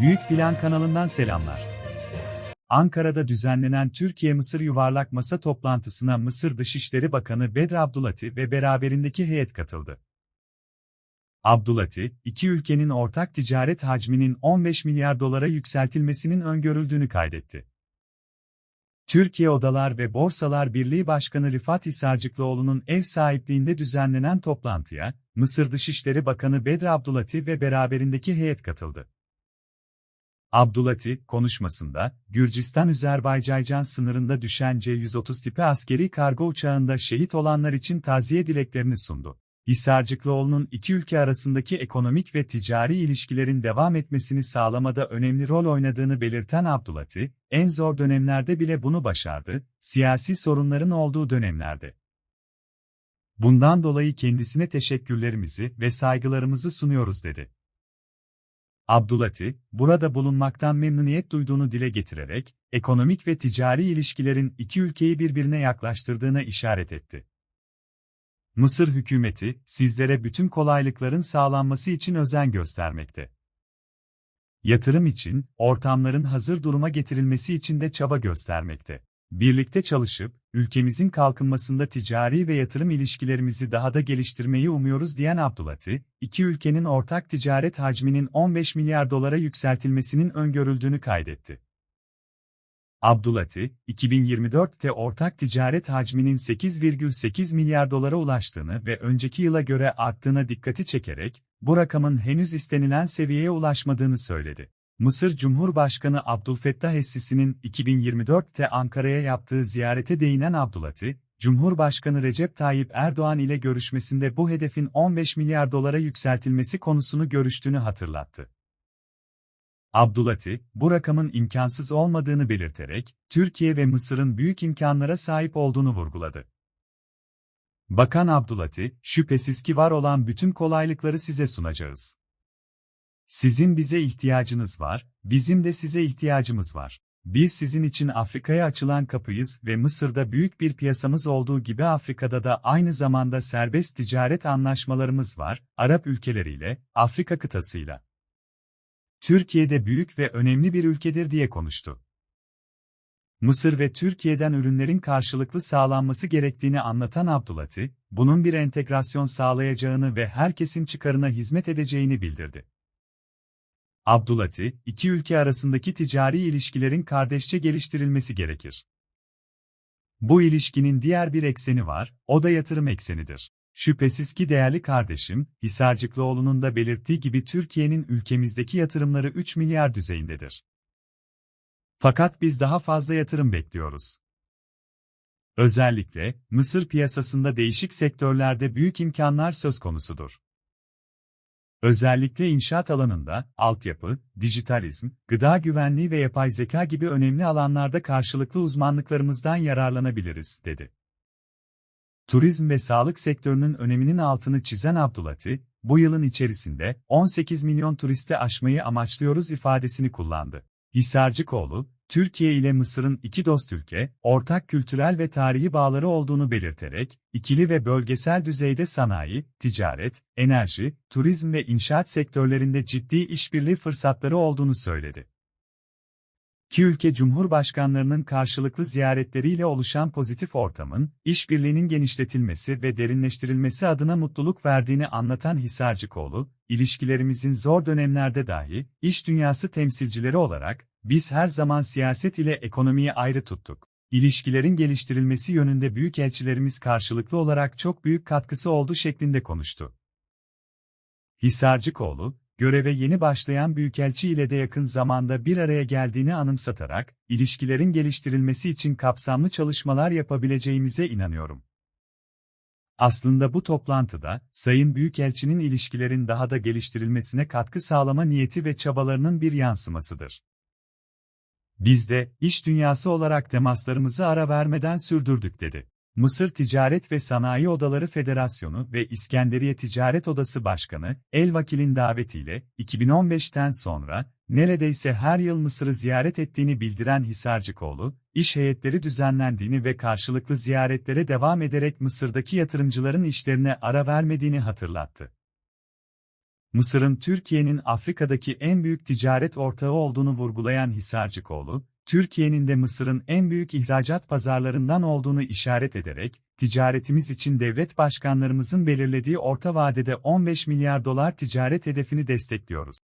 Büyük Plan kanalından selamlar. Ankara'da düzenlenen Türkiye-Mısır Yuvarlak Masa toplantısına Mısır Dışişleri Bakanı Bedr Abdulati ve beraberindeki heyet katıldı. Abdulati, iki ülkenin ortak ticaret hacminin 15 milyar dolara yükseltilmesinin öngörüldüğünü kaydetti. Türkiye Odalar ve Borsalar Birliği Başkanı Rifat Hisarcıklıoğlu'nun ev sahipliğinde düzenlenen toplantıya, Mısır Dışişleri Bakanı Bedr Abdulati ve beraberindeki heyet katıldı. Abdulati, konuşmasında, Gürcistan-Üzerbaycan sınırında düşen C-130 tipi askeri kargo uçağında şehit olanlar için taziye dileklerini sundu. Hisarcıklıoğlu'nun iki ülke arasındaki ekonomik ve ticari ilişkilerin devam etmesini sağlamada önemli rol oynadığını belirten Abdulati, en zor dönemlerde bile bunu başardı, siyasi sorunların olduğu dönemlerde. Bundan dolayı kendisine teşekkürlerimizi ve saygılarımızı sunuyoruz dedi. Abdulati, burada bulunmaktan memnuniyet duyduğunu dile getirerek, ekonomik ve ticari ilişkilerin iki ülkeyi birbirine yaklaştırdığına işaret etti. Mısır hükümeti, sizlere bütün kolaylıkların sağlanması için özen göstermekte. Yatırım için, ortamların hazır duruma getirilmesi için de çaba göstermekte. Birlikte çalışıp, ülkemizin kalkınmasında ticari ve yatırım ilişkilerimizi daha da geliştirmeyi umuyoruz diyen Abdulati, iki ülkenin ortak ticaret hacminin 15 milyar dolara yükseltilmesinin öngörüldüğünü kaydetti. Abdulati, 2024'te ortak ticaret hacminin 8,8 milyar dolara ulaştığını ve önceki yıla göre arttığına dikkati çekerek, bu rakamın henüz istenilen seviyeye ulaşmadığını söyledi. Mısır Cumhurbaşkanı Abdülfettah Es-Sisi'nin 2024'te Ankara'ya yaptığı ziyarete değinen Abdulati, Cumhurbaşkanı Recep Tayyip Erdoğan ile görüşmesinde bu hedefin 15 milyar dolara yükseltilmesi konusunu görüştüğünü hatırlattı. Abdulati, bu rakamın imkansız olmadığını belirterek, Türkiye ve Mısır'ın büyük imkanlara sahip olduğunu vurguladı. Bakan Abdulati, şüphesiz ki var olan bütün kolaylıkları size sunacağız. Sizin bize ihtiyacınız var, bizim de size ihtiyacımız var. Biz sizin için Afrika'ya açılan kapıyız ve Mısır'da büyük bir piyasamız olduğu gibi Afrika'da da aynı zamanda serbest ticaret anlaşmalarımız var, Arap ülkeleriyle, Afrika kıtasıyla. Türkiye'de büyük ve önemli bir ülkedir diye konuştu. Mısır ve Türkiye'den ürünlerin karşılıklı sağlanması gerektiğini anlatan Abdulati, bunun bir entegrasyon sağlayacağını ve herkesin çıkarına hizmet edeceğini bildirdi. Abdulati, iki ülke arasındaki ticari ilişkilerin kardeşçe geliştirilmesi gerekir. Bu ilişkinin diğer bir ekseni var, o da yatırım eksenidir. Şüphesiz ki değerli kardeşim, Hisarcıklıoğlu'nun da belirttiği gibi Türkiye'nin ülkemizdeki yatırımları 3 milyar düzeyindedir. Fakat biz daha fazla yatırım bekliyoruz. Özellikle, Mısır piyasasında değişik sektörlerde büyük imkanlar söz konusudur. Özellikle inşaat alanında, altyapı, dijitalizm, gıda güvenliği ve yapay zeka gibi önemli alanlarda karşılıklı uzmanlıklarımızdan yararlanabiliriz, dedi. Turizm ve sağlık sektörünün öneminin altını çizen Abdulati, bu yılın içerisinde 18 milyon turiste aşmayı amaçlıyoruz ifadesini kullandı. Hisarcıkoğlu, Türkiye ile Mısır'ın iki dost ülke, ortak kültürel ve tarihi bağları olduğunu belirterek, ikili ve bölgesel düzeyde sanayi, ticaret, enerji, turizm ve inşaat sektörlerinde ciddi işbirliği fırsatları olduğunu söyledi. İki ülke cumhurbaşkanlarının karşılıklı ziyaretleriyle oluşan pozitif ortamın, işbirliğinin genişletilmesi ve derinleştirilmesi adına mutluluk verdiğini anlatan Hisarcıkoğlu, ilişkilerimizin zor dönemlerde dahi, iş dünyası temsilcileri olarak, biz her zaman siyaset ile ekonomiyi ayrı tuttuk. İlişkilerin geliştirilmesi yönünde büyükelçilerimiz karşılıklı olarak çok büyük katkısı oldu şeklinde konuştu. Hisarcıkoğlu, göreve yeni başlayan Büyükelçi ile de yakın zamanda bir araya geldiğini anımsatarak, ilişkilerin geliştirilmesi için kapsamlı çalışmalar yapabileceğimize inanıyorum. Aslında bu toplantıda, Sayın Büyükelçinin ilişkilerin daha da geliştirilmesine katkı sağlama niyeti ve çabalarının bir yansımasıdır. Biz de, iş dünyası olarak temaslarımızı ara vermeden sürdürdük dedi. Mısır Ticaret ve Sanayi Odaları Federasyonu ve İskenderiye Ticaret Odası Başkanı, El Vakil'in davetiyle, 2015'ten sonra, neredeyse her yıl Mısır'ı ziyaret ettiğini bildiren Hisarcıkoğlu, iş heyetleri düzenlendiğini ve karşılıklı ziyaretlere devam ederek Mısır'daki yatırımcıların işlerine ara vermediğini hatırlattı. Mısır'ın Türkiye'nin Afrika'daki en büyük ticaret ortağı olduğunu vurgulayan Hisarcıkoğlu, Türkiye'nin de Mısır'ın en büyük ihracat pazarlarından olduğunu işaret ederek, ticaretimiz için devlet başkanlarımızın belirlediği orta vadede 15 milyar dolar ticaret hedefini destekliyoruz.